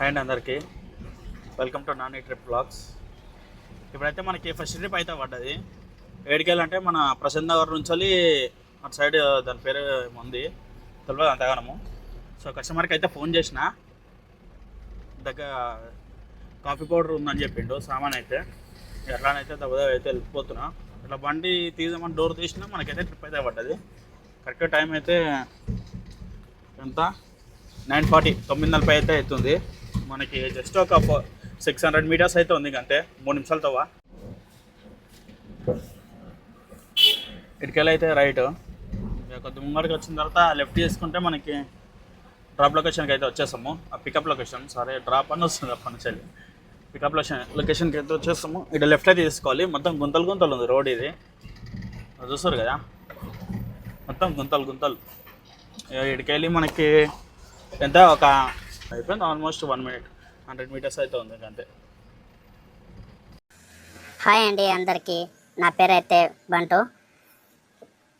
Hand అందరికీ welcome to Nani trip vlogs ఇప్పుడైతే మనకి ఫస్ట్ ట్రిప్ అయితే పడ్డది. ఏడికెళ్ళంటే మన ప్రసన్న నగర్ నుంచి వెళ్ళి అటు సైడ్ దాని పేరు ఉంది తెలియదు అంతగానము. సో కస్టమర్కి అయితే ఫోన్ చేసిన దగ్గర కాఫీ పౌడర్ ఉందని చెప్పిండు సామాన్ అయితే. ఎట్లానైతే దెబ్బ అయితే వెళ్ళిపోతున్నా. ఇట్లా బండి తీసామని డోర్ తీసినా మనకైతే ట్రిప్ అయితే పడ్డది. కరెక్ట్ టైం అయితే ఎంత? నైన్ ఫార్టీ తొమ్మిది నలభై అయితే అవుతుంది. మనకి జస్ట్ ఒక సిక్స్ హండ్రెడ్ మీటర్స్ అయితే ఉంది అంతే మూడు నిమిషాలతో ఇటుకెళ్ళి అయితే రైట్ కొద్ది ముంగడికి వచ్చిన తర్వాత లెఫ్ట్ చేసుకుంటే మనకి డ్రాప్ లొకేషన్కి అయితే వచ్చేసాము ఆ పికప్ లొకేషన్ సారీ డ్రాప్ అని వస్తుంది అప్పటి నుంచి పికప్ లొకేషన్ లొకేషన్కి అయితే వచ్చేస్తాము. ఇక్కడ లెఫ్ట్ అయితే తీసుకోవాలి. మొత్తం గుంతలు గుంతలు ఉంది రోడ్ ఇది. అది చూస్తారు కదా? మొత్తం గుంతలు గుంతలు. ఇక్కడికి మనకి ఎంత? ఒక అయిపోయింది almost one minute hundred metres అయితే ఉంది అంతే హాయ్ అండి అందరికీ. నా పేరు అయితే బంటు.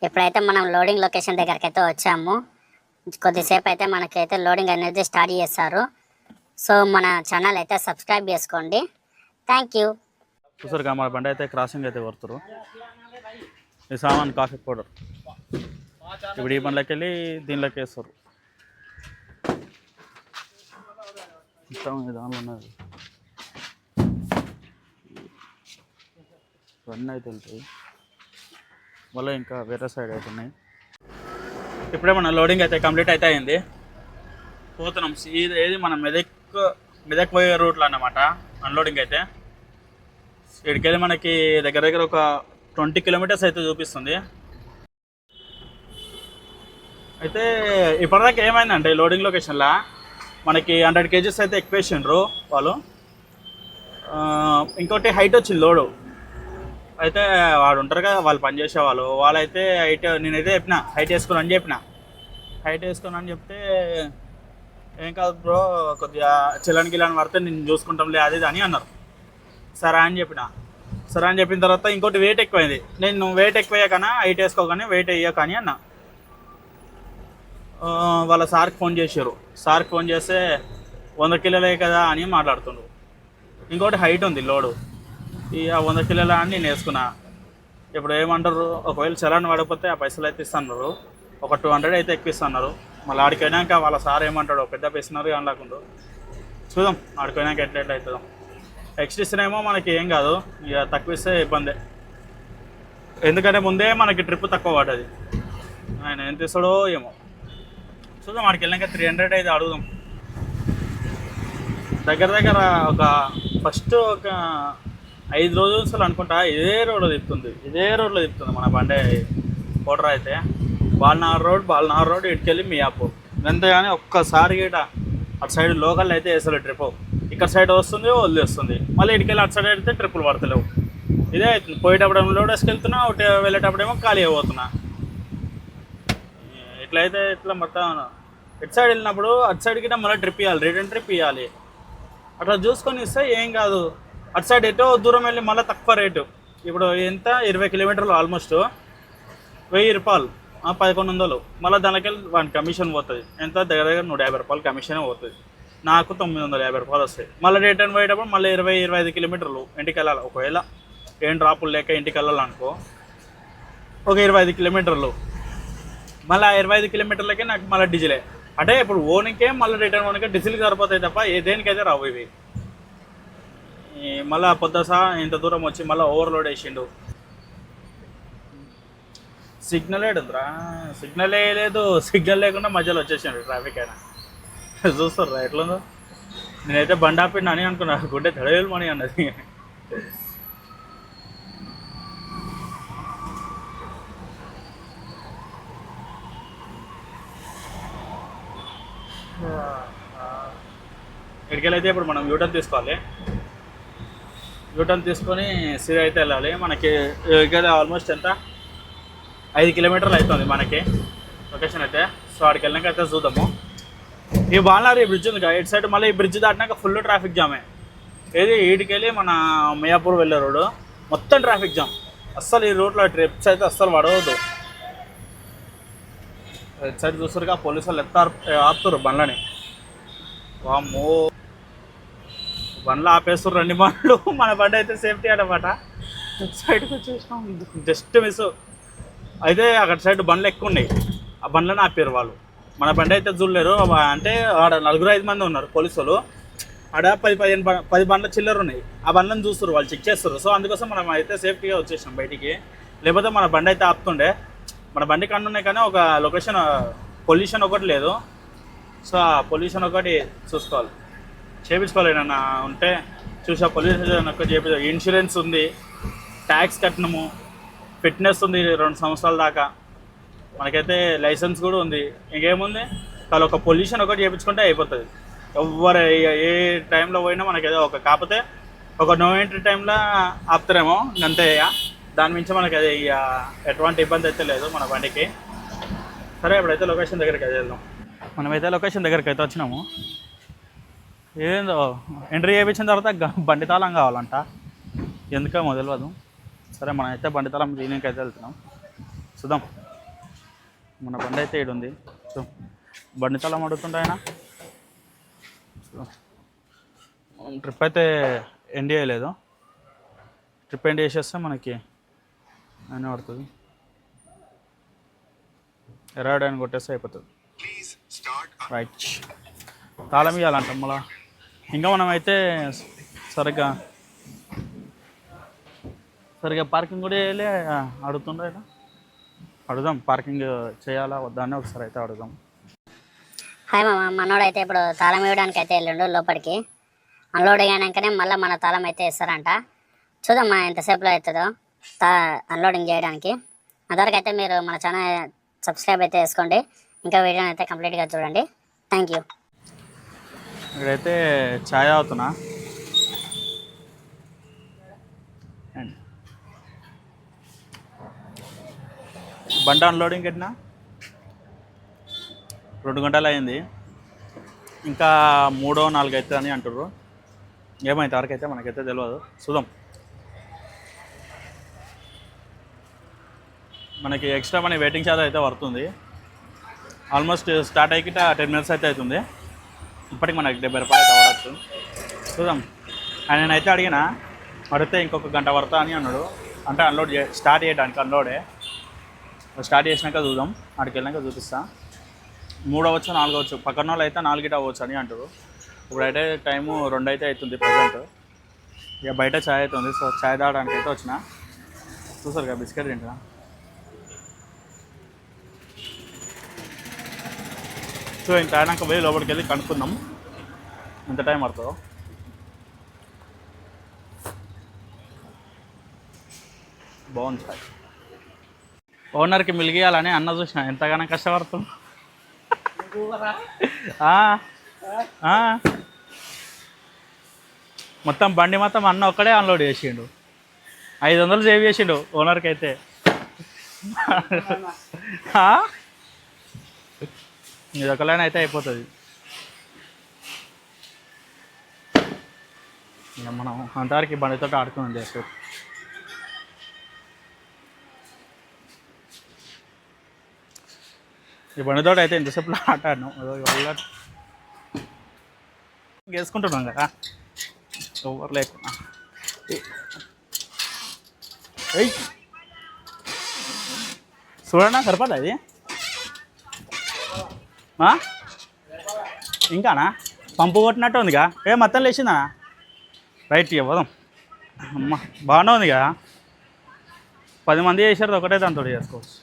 ఇప్పుడైతే మనం లోడింగ్ లొకేషన్ దగ్గరికి అయితే వచ్చాము కొద్దిసేపు అయితే మనకైతే లోడింగ్ అనేది స్టార్ట్ చేస్తారు సో మన ఛానల్ అయితే సబ్స్క్రైబ్ చేసుకోండి. థ్యాంక్ యూ చూసారు కదా మన బండి అయితే క్రాసింగ్ అయితే కొడుతురు ఈ సామాన్ కాఫీ పౌడర్ ఇప్పుడు ఈ బండ్లోకి వెళ్ళి దీనిలోకి వేస్తారు. మొత్తం దానిలో ఉన్నది? ఇవన్నీ అయితే వెళ్తాయి. మళ్ళీ ఇంకా వేరే సైడ్ అయితే ఉన్నాయి. ఇప్పుడే మన లోడింగ్ అయితే కంప్లీట్ అయితే అయింది. పోతున్నాం. ఇది ఏది మన మెదక్ మెదక్ పోయే రూట్లో అన్నమాట. అన్లోడింగ్ అయితే. ఇక్కడికి మనకి దగ్గర దగ్గర ఒక ట్వంటీ కిలోమీటర్స్ అయితే చూపిస్తుంది. అయితే ఇప్పటిదాకా ఏమైందంటే లోడింగ్ లొకేషన్లో మనకి హండ్రెడ్ కేజీస్ అయితే ఎక్కువ వేసిండ్రు వాళ్ళు ఇంకోటి హైట్ వచ్చింది లోడు. అయితే వాడు ఉంటారు కదా వాళ్ళు పనిచేసే వాళ్ళు వాళ్ళైతే హైట్ నేనైతే చెప్పిన హైట్ వేసుకుని అని చెప్పిన. హైట్ వేసుకుని అని చెప్తే ఏం కాదు బ్రో కొద్దిగా చిల్లన్ గిలాన్ పడితే నేను చూసుకుంటాంలే అది అని అన్నారు. సరే అని చెప్పిన. సరే అని చెప్పిన తర్వాత ఇంకోటి వెయిట్ ఎక్కువైంది. నేను వెయిట్ ఎక్కువ అయ్యాకనా హైట్ వేసుకోగానే వెయిట్ అయ్యాకని అన్న అన్నా. వాళ్ళ సార్కి ఫోన్ చేశారు. సార్కి ఫోన్ చేస్తే వంద కిలోలే కదా అని మాట్లాడుతుండ్రు. ఇంకోటి హైట్ ఉంది లోడు. ఈ ఆ వంద కిలోల అని నేను వేసుకున్నా. ఇప్పుడు ఏమంటారు ఒకవేళ చలాన్ పడకపోతే ఆ పైసలు అయితే ఇస్తున్నారు. ఒక టూ హండ్రెడ్ అయితే ఎక్కువ ఇస్తున్నారు. మళ్ళీ ఆడికి వాళ్ళ సార్ ఏమంటాడు పెద్ద ఇస్తున్నారు అనలేకుండా చూద్దాం ఆడికి పోయినాక ఎట్లా ఎట్లా అవుతుందో. ఎక్స్ట్రా ఇస్తేనేమో మనకి ఏం కాదు ఇక తక్కువ ఇస్తే ఇబ్బందే. ఎందుకంటే ముందే మనకి ట్రిప్ తక్కువ పడ్డది. ఆయన ఎంత ఇస్తాడో ఏమో. చూద్దాం ఆడికి వెళ్ళాక త్రీ హండ్రెడ్ అయితే అడుగుదాం. దగ్గర దగ్గర ఒక ఫస్ట్ ఒక ఐదు రోజులు అనుకుంటా ఇదే రోడ్లో తిప్పుతుంది. ఇదే రోడ్లో తిప్పుతుంది మన బండే కోటర అయితే. బాలనగర్ రోడ్ బాలనగర్ రోడ్ ఇటుకెళ్ళి మీ మియాపూర్. కానీ ఒక్కసారి గిట అటు సైడ్ లోకల్ అయితే వేసలే ట్రిప్ ఇక్కడ సైడ్ వస్తుంది వదిలేస్తుంది మళ్ళీ ఇటుకెళ్ళి అటు సైడ్ అయితే ట్రిప్పులు పడతలేవు. ఇదే అవుతుంది. పోయేటప్పుడు లోడ్ వేసుకెళ్తున్నా ఒకటి వెళ్ళేటప్పుడేమో ఖాళీ అయిపోతున్నా. ఇట్లయితే ఇట్లా మొత్తం ఇటు సైడ్ వెళ్ళినప్పుడు అటు సైడ్కి మళ్ళీ ట్రిప్ ఇవ్వాలి రిటర్న్ ట్రిప్ ఇవ్వాలి అట్లా చూసుకొని ఇస్తే ఏం కాదు. అటు సైడ్ ఎటో దూరం వెళ్ళి మళ్ళీ తక్కువ రేటు. ఇప్పుడు ఎంత? ఇరవై కిలోమీటర్లు ఆల్మోస్ట్ వెయ్యి రూపాయలు. పదకొండు వందలు. మళ్ళీ దానికి వాడి కమిషన్ పోతుంది. ఎంత? దగ్గర దగ్గర నూట యాభై రూపాయలు కమిషనే పోతుంది. నాకు తొమ్మిది వందల యాభై రూపాయలు వస్తాయి. మళ్ళీ రిటర్న్ పోయేటప్పుడు మళ్ళీ ఇరవై ఇరవై ఐదు కిలోమీటర్లు ఇంటికి వెళ్ళాలి ఒకవేళ ఏం డ్రాపులు లేక ఇంటికి వెళ్ళాలనుకో ఒక ఇరవై ఐదు కిలోమీటర్లు. మళ్ళీ ఇరవై ఐదు కిలోమీటర్లకే నాకు మళ్ళీ డీజిలే. అంటే ఇప్పుడు ఓనికే మళ్ళీ రిటర్న్ ఓనికే డీజిల్ సరిపోతాయి తప్ప ఏ దేనికైతే రావు ఇవి. మళ్ళీ పొద్దుసా ఇంత దూరం వచ్చి మళ్ళీ ఓవర్లోడ్ వేసిండు సిగ్నల్ ఏడుందిరా సిగ్నల్ లేదు సిగ్నల్ లేకుండా మధ్యలో వచ్చేసిండు ట్రాఫిక్ అయినా. చూస్తారా ఎట్లుందో? నేనైతే బండి ఆపిండు అని అనుకున్నా. గుడ్డే తడవేలు మని అన్నది. ఇక్కడికెళ్ళైతే ఇప్పుడు మనం యూటర్న్ తీసుకోవాలి. యూటర్న్ తీసుకొని సిరి అయితే వెళ్ళాలి. మనకి ఇక్కడ ఆల్మోస్ట్ ఎంత? ఐదు కిలోమీటర్లు అవుతుంది మనకి లొకేషన్ అయితే. సో అక్కడికి వెళ్ళాక అయితే చూద్దాము. ఈ బాలనారి బ్రిడ్జ్ ఉంది కదా ఇటు సైడ్ మళ్ళీ ఈ బ్రిడ్జ్ దాటినాక ఫుల్ ట్రాఫిక్ జామే ఏది ఇటుకెళ్ళి మన మియాపూర్ వెళ్ళే రోడ్డు. మొత్తం ట్రాఫిక్ జామ్ అస్సలు ఈ రోడ్లో ట్రిప్స్ అయితే అస్సలు పడవద్దు. ఇటు సైడ్ చూస్తారుగా పోలీసు వాళ్ళు ఎత్తారు ఆపుతారు బండ్లని. వామ్మో. బండ్లు ఆపేస్తారు రెండు బండ్లు మన బండి అయితే సేఫ్టీ అనమాట సైడ్కి వచ్చేసినాం జస్ట్ మిస్. అయితే అక్కడ సైడ్ బండ్లు ఎక్కువ ఉన్నాయి. ఆ బండ్లను ఆపారు వాళ్ళు. మన బండి అయితే చూడలేరు. అంటే ఆడ నలుగురు ఐదు మంది ఉన్నారు పోలీసులు ఆడ పది పదిహేను పది బండ్ల చిల్లర ఉన్నాయి. ఆ బండ్లను చూస్తారు వాళ్ళు చెక్ చేస్తారు సో అందుకోసం మనం అయితే సేఫ్టీగా వచ్చేసినాం బయటికి. లేకపోతే మన బండి అయితే ఆపుతుండే. మన బండి కన్ను ఉన్నాయి కానీ ఒక లొకేషన్ పొల్యూషన్ ఒకటి లేదు. సో ఆ పొల్యూషన్ ఒకటి చూసుకోవాలి. చేపించుకోవాలి ఉంటే చూసా పొల్యూషన్ ఒకటి చేపి ఇన్సూరెన్స్ ఉంది ట్యాక్స్ కట్టినము ఫిట్నెస్ ఉంది రెండు సంవత్సరాల దాకా. మనకైతే లైసెన్స్ కూడా ఉంది. ఇంకేముంది? వాళ్ళు ఒక పొల్యూషన్ ఒకటి చేయించుకుంటే అయిపోతుంది. ఎవరు ఏ- ఏ టైంలో పోయినా మనకి ఏదో ఒక కాకపోతే ఒక నో ఎంట్రీ టైంలో ఆపుతారేమో అంతే ఇక. దాని మించి మనకి అది ఇక ఎటువంటి ఇబ్బంది అయితే లేదు మన బండికి. సరే ఇప్పుడైతే లొకేషన్ దగ్గరికి అయితే వెళ్దాం. మనమైతే లొకేషన్ దగ్గరికి అయితే వచ్చినాము. ఏందో ఎంట్రీ చేయించిన తర్వాత బండి తాళం కావాలంట. ఎందుకేమో తెలియదు సరే మనం అయితే బండి తాళం దీనికి అయితే వెళ్తున్నాం. చూద్దాం. మన బండి అయితే ఈడు ఉంది సో బండి తాళం ఆయన? ట్రిప్ అయితే ఎండ్ చేయలేదు. ట్రిప్ ఎండ్ చేసేస్తే మనకి అని పడుతుంది. ఎరాడని కొట్టేస్తే అయిపోతుంది. రైట్ తాళం ఇవ్వాలంట మళ్ళా. ఇంకా మనం అయితే సరిగ్గా సరిగ్గా పార్కింగ్ కూడా వేయలే అడుగుతుండే అడుగుదాం పార్కింగ్ చేయాలా వద్దా అని ఒకసారి అయితే అడుగుదాం. హాయ్ మామ మనోడు అయితే ఇప్పుడు తాళం వేయడానికి అయితే వెళ్ళిండు లోపలికి. అన్లోడ్ అయినాకనే మళ్ళీ మన తాళం అయితే ఇస్తారంట చూద్దాం మా ఎంతసేపులో అవుతుందో తా అన్లోడింగ్ చేయడానికి. అంతవరకు అయితే మీరు మన ఛానల్ సబ్స్క్రైబ్ అయితే చేసుకోండి ఇంకా వీడియోని అయితే కంప్లీట్గా చూడండి. Thank you. ఇక్కడైతే ఛాయ్ అవుతున్నా అండ్ బండి అన్లోడింగ్ కట్టినా రెండు గంటలు అయింది. ఇంకా మూడో నాలుగు అవుతుంది అని అంటారు ఏమైతే వరకు అయితే మనకైతే తెలియదు చూద్దాం. మనకి ఎక్స్ట్రా మనీ వెయిటింగ్ ఛార్జ్ అయితే పడుతుంది. ఆల్మోస్ట్ స్టార్ట్ అయ్యి టెన్ మినిట్స్ అయితే అవుతుంది. ఇప్పటికి మనకి డెబ్బై రూపాయలు కావచ్చు చూద్దాం. ఆయన నేనైతే అడిగిన అడిగితే ఇంకొక గంట పడతా అని అన్నాడు. అంటే అన్లోడ్ చే స్టార్ట్ చేయడానికి అన్లోడే. స్టార్ట్ చేసినాక చూద్దాం. అక్కడికి వెళ్ళినాక చూపిస్తా. మూడవచ్చు నాలుగవచ్చు. పక్కన వాళ్ళు అయితే నాలుగిట అవ్వచ్చు అని అంటారు. ఇప్పుడైతే టైము రెండు అయితే అవుతుంది ప్రజెంట్. ఇక బయట ఛాయ్ అవుతుంది సో ఛాయ్ తాగడానికి అయితే వచ్చిన. చూసారు కదా బిస్కెట్ తింటున్నా. సో ఇంత అయినాక పోయి లోపలికి వెళ్ళి కనుక్కుందాం. ఎంత టైం పడుతుందో. బాగుంది సార్. ఓనర్కి మిలిగియాలని అన్న చూసిన ఎంతగానో కష్టపడుతుంది ఆ. మొత్తం బండి మొత్తం అన్న ఒక్కడే అన్లోడ్ చేసిండు. ఐదు వందలు సేవ్ చేసిండు ఓనర్కి అయితే? ఇది ఒకలానే అయితే అయిపోతుంది. ఇక మనం అంతవరకు బండితో ఆడుకుని చేస్తూ ఈ బండితో అయితే ఇంతసేపులో ఆట ఆడినాం వేసుకుంటున్నాం కదా. ఎవరు లేకున్నా. ఏయ్. చూడన్నా సరిపడా అది ఇంకానా? పంపు కొట్టినట్టు ఉందిగా. ఏ మొత్తం లేచిందా? రైట్ ఇవ్వదాం అమ్మ బాగానే ఉంది కదా పది మంది చేసారు ఒకటే దాంతో చేసుకోవచ్చు.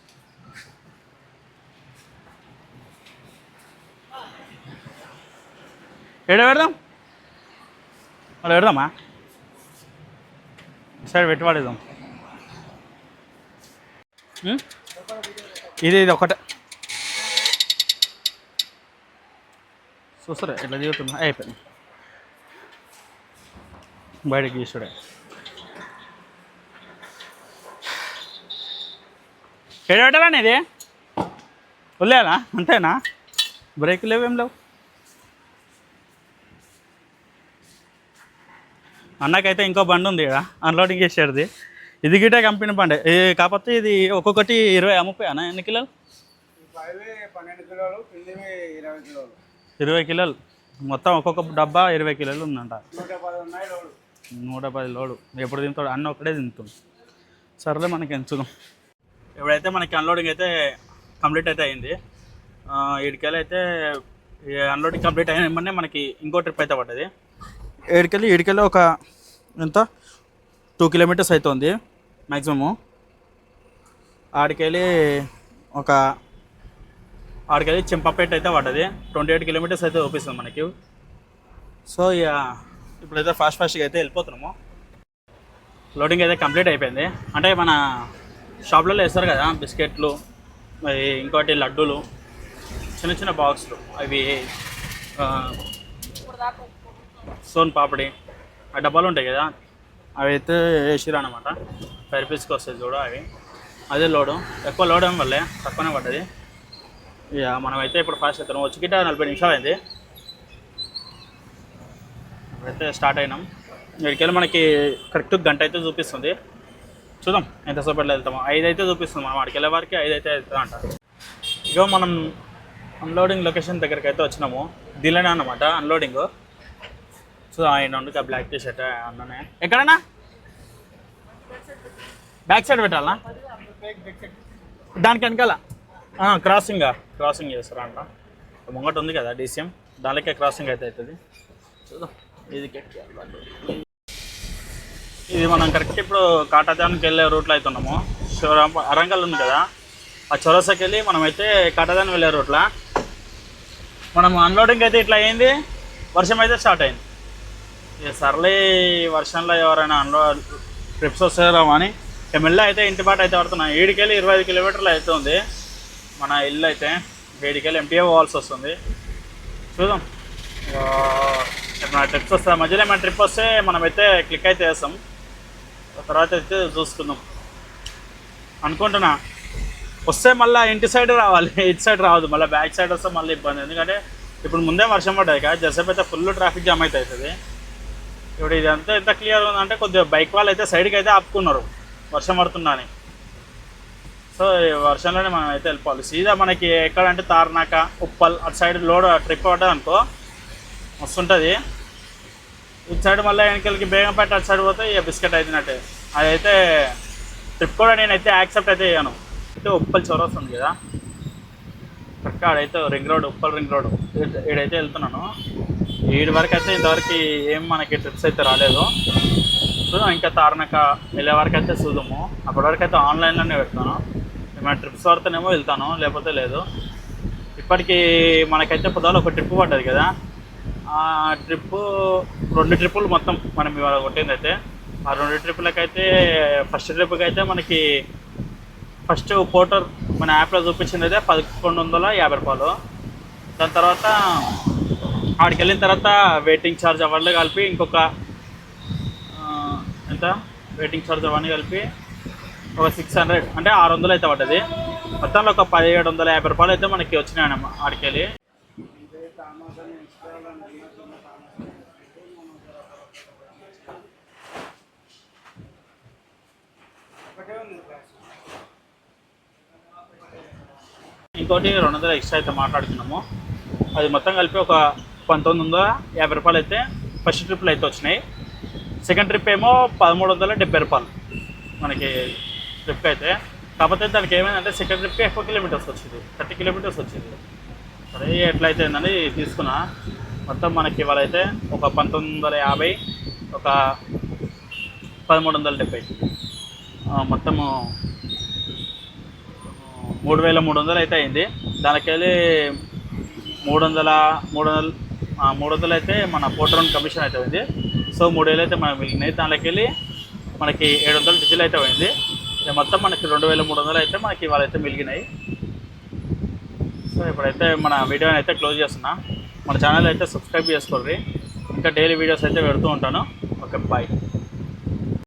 ఎడ పెడదాం? అలా పెడదామా? సరే పెట్టి ఇది ఇది ఒకటే. చూసారా ఎట్లా దిగుతున్నా? అయిపోయింది. బయటకు తీసుడే ఏడవటమేనా ఇది? వదిలేనా అంతేనా? బ్రేక్ లేవు ఏం లేవు. అన్నకైతే ఇంకో బండి ఉంది ఇక్కడ అన్లోడింగ్ చేసేది. ఇది గిటే కంపెనీ బండి. ఇది కాకపోతే ఇది ఒక్కొక్కటి ఇరవై ముప్పై అన్న ఎన్ని కిలోలు? పన్నెండు కిలోలు ఇరవై కిలోలు. ఇరవై కిలోలు. మొత్తం ఒక్కొక్క డబ్బా ఇరవై కిలోలు ఉందంట. నూట పది లోడు. ఎప్పుడు తింటాడు? అన్న ఒక్కడే తింటుంది. సర్లే మనకి ఎంచుదాం. ఇప్పుడైతే మనకి అన్లోడింగ్ అయితే కంప్లీట్ అయితే అయింది. ఇడికెళ్ళి అయితే అన్లోడింగ్ కంప్లీట్ అయిన వెంటనే మనకి ఇంకో ట్రిప్ అయితే పడ్డది. ఏడుకెళ్ళి ఇడికెళ్ళి ఒక ఎంత? టూ కిలోమీటర్స్ అవుతుంది మ్యాక్సిమము ఆడికెళ్ళి ఒక ఆడికెళ్ళి చింపపేట అయితే పడ్డది. ట్వంటీ ఎయిట్ కిలోమీటర్స్ అయితే చూపిస్తుంది మనకి. సో ఇక ఇప్పుడైతే ఫాస్ట్ ఫాస్ట్గా అయితే వెళ్ళిపోతున్నాము. లోడింగ్ అయితే కంప్లీట్ అయిపోయింది. అంటే మన షాప్లలో వేస్తారు కదా బిస్కెట్లు మరి ఇంకోటి లడ్డూలు చిన్న చిన్న బాక్సులు. అవి సోన్ పాపడి ఆ డబ్బాలు ఉంటాయి కదా అవి అయితే వేసిరా అనమాట ఫైవ్ రూపీస్కి వస్తాయి చూడు అవి. అదే లోడు. ఎక్కువ లోడ్ ఏం వల్లే తక్కువనే పడ్డది. ఇక మనమైతే ఇప్పుడు ఫాస్ట్ అవుతాం వచ్చి గిట్ట నలభై నిమిషాలు అయింది. అయితే స్టార్ట్ అయినాం. ఇక్కడికి మనకి కరెక్ట్ గంట అయితే చూపిస్తుంది. చూద్దాం ఎంతసేపట్లో వెళ్తామో. ఐదు అయితే చూపిస్తుంది మనం. అక్కడికి వెళ్ళే వారికి ఐదు అయితే వెళ్తాం అంట. ఇగో మనం అన్లోడింగ్ లొకేషన్ దగ్గరికి అయితే వచ్చినాము. దీనిలోనే అన్నమాట అన్లోడింగ్ చూద్దాం ఆయన ఆ బ్లాక్ టీ షర్ట్ అన్ననే. ఎక్కడన్నా? బ్యాక్ సైడ్ పెట్టాలనా? దానికి వెనకాల. క్రాసింగ్ క్రాసింగ్ చేస్తారా అంట. ముంగట ఉంది కదా డీసీఎం దానికే క్రాసింగ్ అయితే అవుతుంది. చూద్దాం. ఇది ఇది మనం కరెక్ట్ ఇప్పుడు కాటాదానికి వెళ్ళే రూట్లో అయితే ఉన్నాము. అరంగల్ ఉంది కదా. ఆ చొరసకి వెళ్ళి మనమైతే కాటాదాన్ వెళ్ళే రూట్లో మనం అన్లోడింగ్ అయితే ఇట్లా అయింది. వర్షం అయితే స్టార్ట్ అయింది. ఇక సర్లే వర్షంలో ఎవరైనా అన్లో ట్రిప్స్ వస్తారో అని. మెల్ల అయితే ఇంటి బాట అయితే పడుతున్నాం ఏడుకెళ్ళి ఇరవై ఐదు కిలోమీటర్లు అయితే ఉంది. మన ఇల్లు అయితే వేడికెళ్ళి ఎంపీఏ పోవాల్సి వస్తుంది. చూద్దాం. ఏమైనా ట్రిప్స్ వస్తా మధ్యలో ఏమైనా ట్రిప్ వస్తే మనమైతే క్లిక్ అయితే వేస్తాం తర్వాత అయితే చూసుకుందాం. అనుకుంటున్నా. వస్తే మళ్ళీ ఇంటి సైడ్ రావాలి. ఇటు సైడ్ రావద్దు. మళ్ళీ బ్యాక్ సైడ్ వస్తే మళ్ళీ ఇబ్బంది. ఎందుకంటే ఇప్పుడు ముందే వర్షం పడ్డాయి కదా. జసేపు అయితే ఫుల్ ట్రాఫిక్ జామ్ అయితే అవుతుంది ఇప్పుడు ఇదంతా ఎంత క్లియర్ ఉందంటే కొద్దిగా బైక్ వాళ్ళు అయితే సైడ్కి అయితే ఆపుకున్నారు. వర్షం పడుతుందని. సో వర్షంలోనే మనం అయితే వెళ్ళిపోవాలి. సీదా మనకి ఎక్కడంటే తార్నాక ఉప్పల్ అటు సైడ్ లోడ్ ట్రిప్ అవ్వడం అనుకో వస్తుంటుంది ఇటు సైడ్ మళ్ళీ వెనకలకి బేగంపేట అటు సైడ్ పోతే ఇక బిస్కెట్ అయినట్టే అదైతే ట్రిప్ కూడా నేనైతే యాక్సెప్ట్ అయితే చేయను. అయితే ఉప్పల్ చౌరస్ ఉంది కదా. కరెక్ట్ ఆడైతే ring road Uppal ring road. ఈడైతే వెళ్తున్నాను. ఈడి వరకు అయితే ఇంతవరకు ఏం మనకి ట్రిప్స్ అయితే రాలేదు. చూద్దాం ఇంకా తారనక వెళ్ళే వరకు అయితే చూద్దాము. అప్పటి వరకు అయితే ఆన్లైన్లోనే పెడతాను. ఏమైనా ట్రిప్స్ వాడితేనేమో వెళ్తాను లేకపోతే లేదు. ఇప్పటికీ మనకైతే పొద్దున ఒక ట్రిప్ పడ్డది కదా. ఆ ట్రిప్ రెండు ట్రిప్పులు మొత్తం మనం ఇవాళ కొట్టింది అయితే. ఆ రెండు ట్రిప్పులకైతే ఫస్ట్ ట్రిప్కి అయితే మనకి ఫస్ట్ పోటర్ మన యాప్లో చూపించింది అయితే పదకొండు వందల యాభై రూపాయలు. దాని తర్వాత ఆడికి వెళ్ళిన తర్వాత వెయిటింగ్ ఛార్జ్ అవన్నీ కలిపి ఇంకొక ఎంత? వెయిటింగ్ ఛార్జ్ అవన్నీ కలిపి ఒక సిక్స్ హండ్రెడ్ అంటే ఆరు వందలు అయితే పడ్డది. మొత్తంలో ఒక పదిహేడు వందల యాభై రూపాయలు అయితే మనకి వచ్చినాయన్నమా ఆడికెళ్ళి. ఇంకోటి రెండు వందల ఎక్స్ట్రా అయితే మాట్లాడుకున్నాము. అది మొత్తం కలిపి ఒక పంతొమ్మిది వందల యాభై రూపాయలు అయితే ఫస్ట్ ట్రిప్లు అయితే వచ్చినాయి. సెకండ్ ట్రిప్ ఏమో పదమూడు వందల డెబ్బై రూపాయలు మనకి ట్రిప్ అయితే. కాకపోతే దానికి ఏమైందంటే సెకండ్ ట్రిప్కి ఎక్కువ కిలోమీటర్స్ వచ్చింది. థర్టీ కిలోమీటర్స్ వచ్చింది. సరే ఎట్లయితే ఏందని తీసుకున్నా మొత్తం మనకి ఇవాళ అయితే ఒక పంతొమ్మిది వందల యాభై ఒక పదమూడు వందల డెబ్బై. మొత్తము మూడు వేల మూడు వందలు అయితే అయింది. దానికెళ్ళి మూడు వందల మూడు వందలు మూడు వందలు అయితే మన పోటర్ కమిషన్ అయితే అయింది. సో మూడు వేలు అయితే మనకి మిగిలినాయి. దానికెళ్ళి మనకి ఏడు వందలు డీజిల్ అయితే పోయింది మొత్తం మనకి రెండు వేల మూడు వందలు అయితే మనకి ఇవాళ అయితే మిగిలినాయి. సో ఇప్పుడైతే మన వీడియోని అయితే క్లోజ్ చేస్తున్నా. మన ఛానల్ అయితే సబ్స్క్రైబ్ చేసుకోండి. ఇంకా డైలీ వీడియోస్ అయితే పెడుతూ ఉంటాను. Okay bye.